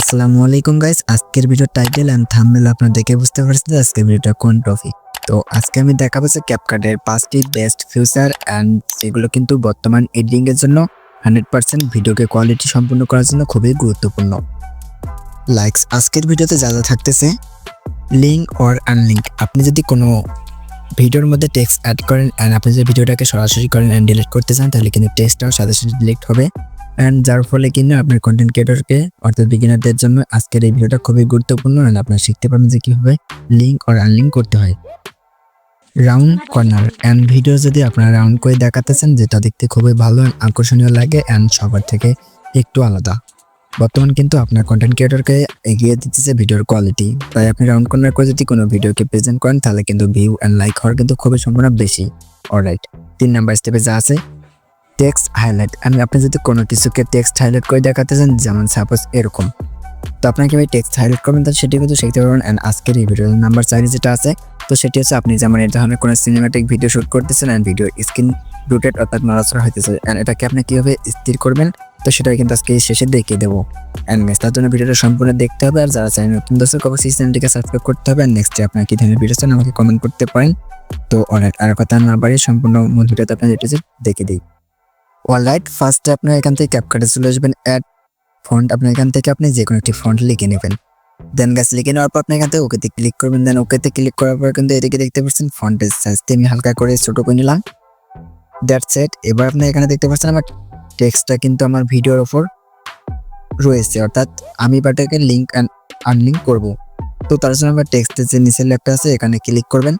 আসসালামু আলাইকুম গাইস আজকের ভিডিও টাইটেল অ্যান্ড থাম্বনেল আপনারা দেখে বুঝতে পারছেন আজকের ভিডিওটা কোন টপিক তো আজকে আমি দেখাবো যে ক্যাপকাটের পাঁচটি বেস্ট ফিউচার অ্যান্ড সেগুলো কিন্তু বর্তমান এডিটিং এর জন্য হান্ড্রেড পার্সেন্ট ভিডিওকে কোয়ালিটি সম্পূর্ণ করার জন্য খুবই গুরুত্বপূর্ণ। লাইকস আজকের ভিডিওতে যা যা থাকতেছে লিঙ্ক অর আনলিঙ্ক আপনি যদি কোনো ভিডিওর মধ্যে টেক্সট অ্যাড করেন অ্যান্ড আপনি যদি ভিডিওটাকে সরাসরি করেন অ্যান্ড ডিলিট করতে চান, তাহলে কিন্তু টেক্সটটাও সাথে সাথে ডিলিট হবে। অ্যান্ড যার ফলে কিন্তু আপনার কন্টেন্ট ক্রিয়েটরকে অর্থাৎ বিগিনারদের জন্য আজকের এই ভিডিওটা খুবই গুরুত্বপূর্ণ। অ্যান্ড আপনারা শিখতে পারবেন যে কীভাবে লিঙ্ক অর আনলিঙ্ক করতে হয়। রাউন্ড কর্নার অ্যান্ড ভিডিও যদি আপনারা রাউন্ড করে দেখাতে চান যেটা দেখতে খুবই ভালো and আকর্ষণীয় লাগে অ্যান্ড সবার থেকে একটু আলাদা। বর্তমান কিন্তু আপনার কন্টেন্ট ক্রিয়েটরকে এগিয়ে দিতেছে ভিডিওর কোয়ালিটি তাই আপনি রাউন্ড কর্নার করে যদি কোনো ভিডিওকে প্রেজেন্ট করেন, তাহলে কিন্তু ভিউ অ্যান্ড লাইক হওয়ার কিন্তু খুবই সম্ভাবনা বেশি। অলরাইট তিন নাম্বার স্টেপে যা আছে টেক্সট হাইলাইট আমি আপনি যদি কোনো কিছুকে টেক্সট হাইলাইট করে দেখাতে চান, যেমন সাপোজ এরকম। তো আপনাকে কীভাবে টেক্সট হাইলাইট করবেন, তাহলে সেটি কিন্তু শিখতে পারবেন। অ্যান্ড আজকের এই ভিডিও নাম্বার চারি যেটা আছে, তো সেটি হচ্ছে আপনি যেমন এই ধরনের কোনো সিনেমাটিক ভিডিও শ্যুট করতেছেন অ্যান্ড ভিডিও স্ক্রিন রুটেড অর্থাৎ নড়াচড়া হইতেছে অ্যান্ড এটাকে আপনি কীভাবে স্থির করবেন, তো সেটাই কিন্তু আজকে শেষে দেখিয়ে দেবো। অ্যান্ড নেক্সট তার জন্য ভিডিওটা সম্পূর্ণ দেখতে হবে। আর যারা চ্যানেল নতুন দর্শক, অবশ্যই চ্যানেলটিকে সাবস্ক্রাইব করতে হবে। অ্যান্ড নেক্সটে আপনার কী ধরনের ভিডিও চান, আমাকে কমেন্ট করতে পারেন। তো অনেক আর কথা না বাড়িয়ে সম্পূর্ণ মূল ভিডিওতে আপনার দেখে দিই। অলরাইট ফার্স্টে আপনার এখান থেকে ক্যাপকাটে চলে আসবেন অ্যাড ফন্ট আপনার এখান থেকে আপনি যে কোনো একটি ফন্ট লিখে নেবেন। দেন গাছ লিখে নেওয়ার পর আপনি এখান থেকে ওকেতে ক্লিক করবেন। দেন ওকেতে ক্লিক করার পর কিন্তু এদিকে দেখতে পাচ্ছেন ফন্টের সাইজটি আমি হালকা করে ছোটো করে নিলাম। দ্যাট সেট এবার আপনি এখানে দেখতে পাচ্ছেন আমার টেক্সটটা কিন্তু আমার ভিডিওর ওপর রয়েছে। অর্থাৎ আমি বাটাকে লিঙ্ক অ্যান্ড আনলিঙ্ক করব। তো তার জন্য আমার টেক্সটের যে নিচের ল্যাপটা আছে, এখানে ক্লিক করবেন।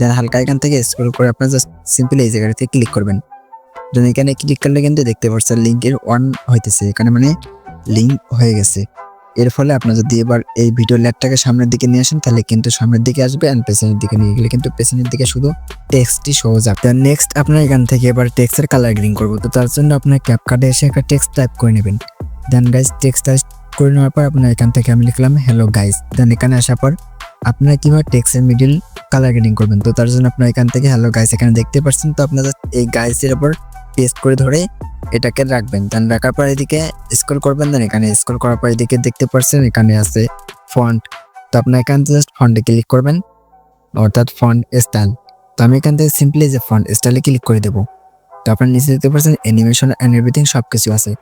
দেন হালকা এখান থেকে স্ক্রল করে আপনার জাস্ট সিম্পলি এই জায়গাটাতে ক্লিক করবেন। দেন এখানে ক্লিক করলে কিন্তু দেখতে পাচ্ছেন লিঙ্কের অন হইতেছে। এখানে মানে লিঙ্ক হয়ে গেছে। এর ফলে আপনার যদি এবার এই ভিডিও ল্যাপটাকে সামনের দিকে নিয়ে আসেন, তাহলে কিন্তু সামনের দিকে আসবে অ্যান্ড পেছনের দিকে নিয়ে গেলে কিন্তু পেছনের দিকে শুধু টেক্সটই সহজ যাবে নেক্সট আপনার এখান থেকে এবার টেক্সটের কালার গ্রিন করব। তো তার জন্য আপনার ক্যাপকার্ডে এসে একটা টেক্সট টাইপ করে নেবেন। দেন গাইজ টেক্সট টাইপ করে নেওয়ার পর আপনার এখান থেকে আমি লিখলাম হ্যালো গাইজ দেন এখানে আসার পর আপনারা কীভাবে টেক্সটের মিডিল কালার গ্রেডিং করবেন? তো তার জন্য আপনার এখান থেকে হ্যালো গাইস এখানে দেখতে পাচ্ছেন তো আপনারা এই গাইসের উপর পেস্ট করে ধরে এটাকে রাখবেন। দেন রাখার পর এদিকে স্ক্রল করবেন। দেন এখানে স্ক্রল করার পর এদিকে দেখতে পাচ্ছেন এখানে আছে ফন্ট তো আপনার এখান থেকে জাস্ট ফন্টে ক্লিক করবেন। অর্থাৎ ফন্ট স্টাইল তো আমি এখান থেকে সিম্পলি যে ফন্ট স্টাইলে ক্লিক করে দেবো। তো আপনার নিচে দেখতে পাচ্ছেন অ্যানিমেশন অ্যান্ড এভরিথিং সব কিছু আছে।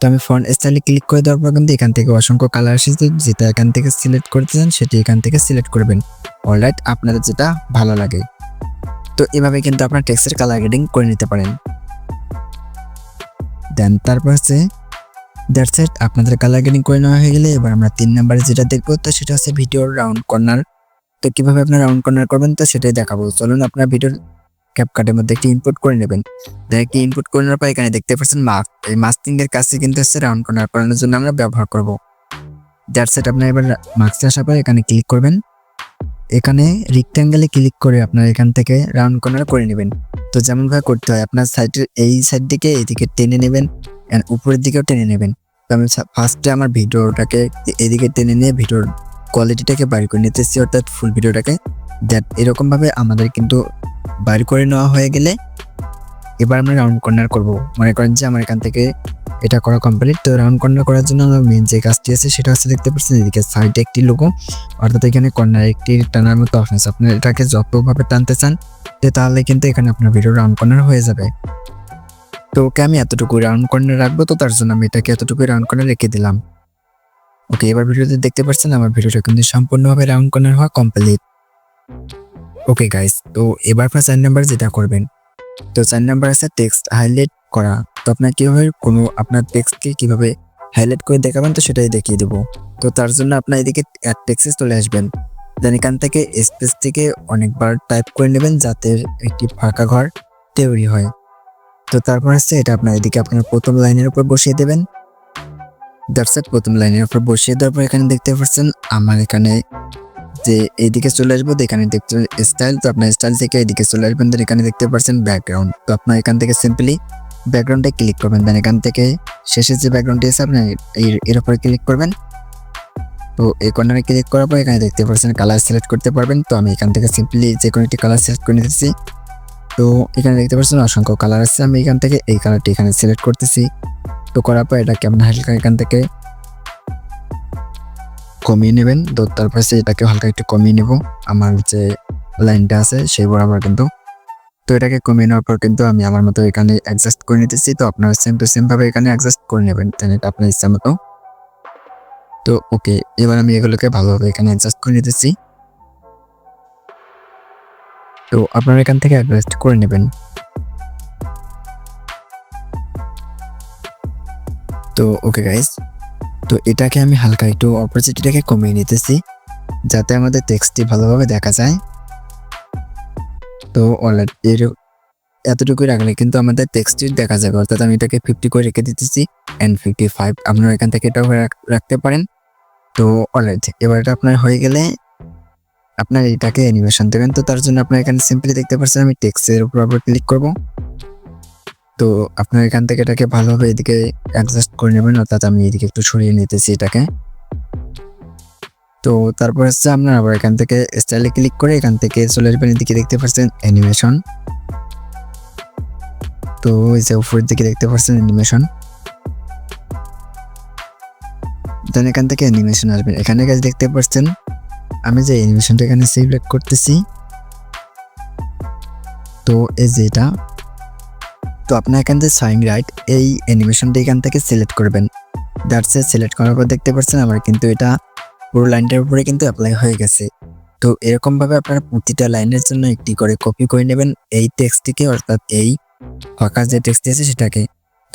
তো আমি ফন্ট স্টাইলে ক্লিক করে দেওয়ার পর কিন্তু এখান থেকে অসংখ্য কালার এসেছে যেটা এখান থেকে সিলেক্ট করতে চান, সেটি এখান থেকে সিলেক্ট করবেন। অলরাইট আপনাদের যেটা ভালো লাগে। তো এভাবে কিন্তু আপনার টেক্সটের কালার গ্রেডিং করে নিতে পারেন। দেন তারপর হচ্ছে দ্যাটস ইট আপনাদের কালার গ্রেডিং করে নেওয়া হয়ে গেলে এবার আমরা তিন নাম্বারে যেটা দেখব, তো সেটা হচ্ছে ভিডিওর রাউন্ড কর্নার তো কীভাবে আপনার রাউন্ড কর্নার করবেন, তো সেটাই দেখাবো। চলুন আপনার ভিডিওর ক্যাপকাটের মধ্যে একটি ইনপুট করে নেবেন। একটি ইনপুট করে নেওয়ার পর এখানে দেখতে পাচ্ছেন মাস্ক এই মাস্কিং এর কাছে কিন্তু হচ্ছে রাউন্ড কর্নার করানোর জন্য আমরা ব্যবহার করব। দ্যাটস ইট আপনার এবার মাস্কে আসার পর এখানে ক্লিক করবেন। এখানে রিক্ট্যাঙ্গেলে ক্লিক করে আপনার এখান থেকে রাউন্ড কর্নার করে নেবেন। তো যেমনভাবে করতে হয়, আপনার সাইডের এই সাইড দিকে এইদিকে টেনে নেবেন অ্যান্ড উপরের দিকেও টেনে নেবেন। তো আমি ফার্স্টে আমার ভিডিওটাকে এদিকে টেনে নিয়ে ভিডিওর কোয়ালিটিটাকে বাইর করে নিতেছি, অর্থাৎ ফুল ভিডিওটাকে। দ্যাট এরকমভাবে আমাদের কিন্তু বাইর করে নেওয়া হয়ে গেলে এবার আমরা রাউন্ড কর্নার করব। মনে করেন যে আমার এখান থেকে এটা করা কমপ্লিট তো রাউন্ড কর্নার করার জন্য আমার মেন যে কাজটি আছে সেটা হচ্ছে দেখতে পাচ্ছেন, এদিকে সাইডে একটি লোগো অর্থাৎ এখানে কর্নার একটি টানার মতো অপশন আছে। আপনি এটাকে যতভাবে টানতে চান তাহলে কিন্তু এখানে আপনার ভিডিও রাউন্ড কর্নার হয়ে যাবে। তো ওকে আমি এতটুকু রাউন্ড কর্নার রাখব, তো তার জন্য আমি এটাকে এতটুকু রাউন্ড কর্নার রেখে দিলাম। ওকে, এবার ভিডিওতে দেখতে পাচ্ছেন, আমার ভিডিওটা কিন্তু সম্পূর্ণভাবে রাউন্ড কর্নার হওয়া কমপ্লিট ওকে গাইস তো এবার আপনার চার নাম্বার যেটা করবেন তো চার নাম্বার আছে টেক্সট হাইলাইট করা। তো আপনার কীভাবে কোনো আপনার টেক্সটকে কীভাবে হাইলাইট করে দেখাবেন তো সেটাই দেখিয়ে দেবো। তো তার জন্য আপনার এদিকে টেক্সে চলে আসবেন। দেন এখান থেকে স্পেস থেকে অনেকবার টাইপ করে নেবেন যাতে একটি ফাঁকা ঘর তৈরি হয়। তো তারপর হচ্ছে এটা আপনার এদিকে আপনার প্রথম লাইনের উপর বসিয়ে দেবেন। দ্যাটস প্রথম লাইনের উপর বসিয়ে দেওয়ার পর এখানে দেখতে পাচ্ছেন, আমার এখানে যে এইদিকে চলে আসব, তো এখানে দেখতে স্টাইল তো আপনার স্টাইল থেকে এদিকে চলে আসবেন দেন এখানে দেখতে পাচ্ছেন ব্যাকগ্রাউন্ড তো আপনার এখান থেকে সিম্পলি ব্যাকগ্রাউন্ডে ক্লিক করবেন দেন এখান থেকে শেষের যে ব্যাকগ্রাউন্ডটি আছে, আপনি এর উপরে ক্লিক করবেন। তো এই কর্নারে ক্লিক করার পর এখানে দেখতে পাচ্ছেন কালার সিলেক্ট করতে পারবেন, তো আমি এখান থেকে সিম্পলি যে কোনো একটি কালার সিলেক্ট করে নিতেছি। তো এখানে দেখতে পাচ্ছেন অসংখ্য কালার আছে, আমি এখান থেকে এই কালারটি এখানে সিলেক্ট করতেছি। তো করার পর এটাকে আপনার হালকা এখান থেকে কমিয়ে নেবেন। তো তারপরে এটাকে হালকা একটু কমিয়ে নেব। আমার যে লাইনটা আছে সেই বরাবর কিন্তু তো এটাকে কমিয়ে নেওয়ার পর কিন্তু আমি আমার মতো এখানে অ্যাডজাস্ট করে নিতেছি। তো আপনারা সেম টু সেম ভাবে এখানে অ্যাডজাস্ট করে নেবেন। এটা আপনার ইচ্ছা মতো। তো ওকে, এবার আমি এগুলোকে ভালোভাবে এখানে অ্যাডজাস্ট করে নিতেছি। তো আপনারা এখান থেকে অ্যাডজাস্ট করে নেবেন। তো ওকে গাইস তো এটাকে আমি হালকা একটু অপরচুনিটিটাকে কমিয়ে নিতেছি, যাতে আমাদের টেক্সটটি ভালোভাবে দেখা যায়। তো অলরেডি এর এতটুকু রাখলে কিন্তু আমাদের টেক্সটটি দেখা যাবে। অর্থাৎ আমি এটাকে ফিফটি করে রেখে দিতেছি অ্যান্ড ফিফটি ফাইভ আপনারা এখান থেকে এটাও রাখ- রাখতে পারেন। তো অলরেডি এবার এটা আপনার হয়ে গেলে আপনার এটাকে অ্যানিমেশন দেবেন। তো তার জন্য আপনার এখানে সিম্পলি দেখতে পাচ্ছেন আমি টেক্সটের উপর আবার ক্লিক করব। তো আপনার এখান থেকে এটাকে ভালোভাবে এদিকে অ্যাডজাস্ট করে নেবেন, অর্থাৎ আমি এদিকে একটু সরিয়ে নিতেছি এটাকে। তো তারপর হচ্ছে আপনার আবার এখান থেকে স্টাইলে ক্লিক করে এখান থেকে চলে আসবেন, এদিকে দেখতে পাচ্ছেন অ্যানিমেশন তো এই যে উপরের দিকে দেখতে পাচ্ছেন অ্যানিমেশন দেন এখান থেকে অ্যানিমেশন আসবেন। এখানে কাজ দেখতে পাচ্ছেন, আমি যে অ্যানিমেশনটা এখানে সিলেক্ট করতেছি, তো এই যে এটা তো আপনার এখান থেকে সাইন রাইট এই অ্যানিমেশনটা এখান থেকে সিলেক্ট করবেন। দ্যাটসে সিলেক্ট করার পর দেখতে পাচ্ছেন আমার কিন্তু এটা পুরো লাইনটার উপরে কিন্তু অ্যাপ্লাই হয়ে গেছে। তো এরকমভাবে আপনারা প্রতিটা লাইনের জন্য একটি করে কপি করে নেবেন এই টেক্সটটিকে অর্থাৎ এই ফাঁকা যে টেক্সটি আছে সেটাকে।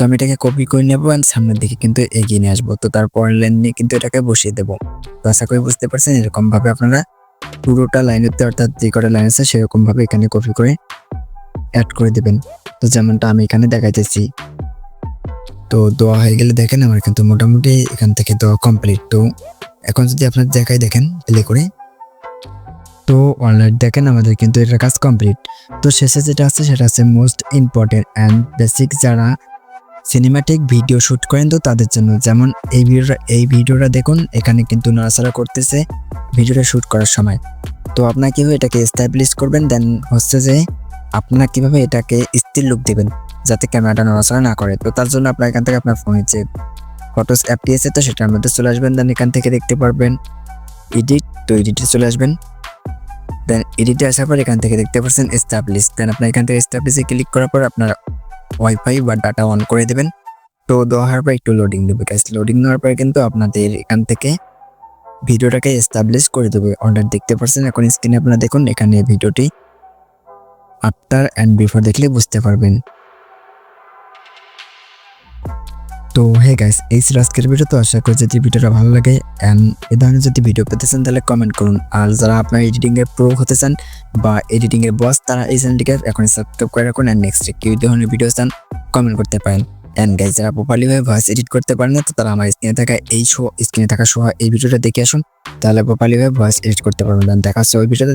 তো আমি এটাকে কপি করে নেব অ্যান্ড সামনের দিকে কিন্তু এগিয়ে নিয়ে আসব। তো তারপর লাইন নিয়ে কিন্তু এটাকে বসিয়ে দেবো। তো আশা করি বুঝতে পারছেন এরকমভাবে আপনারা পুরোটা লাইনেতে অর্থাৎ যে কটা লাইন আছে সেরকমভাবে এখানে কপি করে অ্যাড করে দেবেন। তো যেমনটা আমি এখানে দেখাইতেছি। তো দোয়া হয়ে গেলে দেখেন আমার কিন্তু মোটামুটি এখান থেকে দোয়া কমপ্লিট। তো এখন যদি আপনার দেখাই দেখেন প্লে করে। তো অলরেডি দেখেন আমাদের কিন্তু এটা কাজ কমপ্লিট। তো শেষে যেটা আছে সেটা আছে মোস্ট ইম্পর্টেন্ট অ্যান্ড বেসিক যারা সিনেমাটিক ভিডিও শ্যুট করেন তো তাদের জন্য। যেমন এই ভিডিওটা এই ভিডিওটা দেখুন, এখানে কিন্তু নাড়াচাড়া করতেছে ভিডিওটা শ্যুট করার সময়। তো আপনার এটাকে এস্টাবলিশ করবেন? দেন হচ্ছে যে আপনারা কীভাবে এটাকে স্থির লুক দেবেন যাতে ক্যামেরাটা নড়াচড়া না করে? তো তার জন্য আপনার এখান থেকে আপনার ফোনের যে ফটোস অ্যাপটি আছে, তো সেটার মধ্যে চলে আসবেন। দেন এখান থেকে দেখতে পারবেন এডিট তো এডিটে চলে আসবেন। দেন এডিটে আসার পর এখান থেকে দেখতে পাচ্ছেন এস্টাবলিশ দেন আপনার এখান থেকে এস্টাবলিশে ক্লিক করার পর আপনার ওয়াইফাই বা ডাটা অন করে দেবেন। তো দেওয়ার পর একটু লোডিং দেবে গাইস লোডিং নেওয়ার পর কিন্তু আপনাদের এখান থেকে ভিডিওটাকে এস্টাবলিশ করে দেবে। অর্ডার দেখতে পাচ্ছেন এখন স্ক্রিনে আপনারা দেখুন, এখানে ভিডিওটি আফটার অ্যান্ড বিফোর দেখলে বুঝতে পারবেন। তো হে গাইস এই ছিল আজকের ভিডিও তো আশা করি যদি ভিডিওটা ভালো লাগে অ্যান্ড এ ধরনের যদি ভিডিও পেতে চান, তাহলে কমেন্ট করুন। আর যারা আপনার এডিটিং এর প্রো হতে চান বা এডিটিং এর বস তারা এই চ্যানেলটিকে এখন সাবস্ক্রাইব করে রাখুন অ্যান্ড নেক্সট কি ধরনের ভিডিও চান কমেন্ট করতে পারেন। অ্যান্ড গাইজ যারা প্রপারলি ভাবে ভয়েস এডিট করতে পারেন না, তো তারা আমার স্ক্রিনে থাকা এই শো স্ক্রিনে থাকা শো এই ভিডিওটা দেখে আসুন। তাহলে প্রপারলি ভাবে ভয়েস এডিট করতে পারবেন। দেখা হচ্ছে ওই ভিডিওতে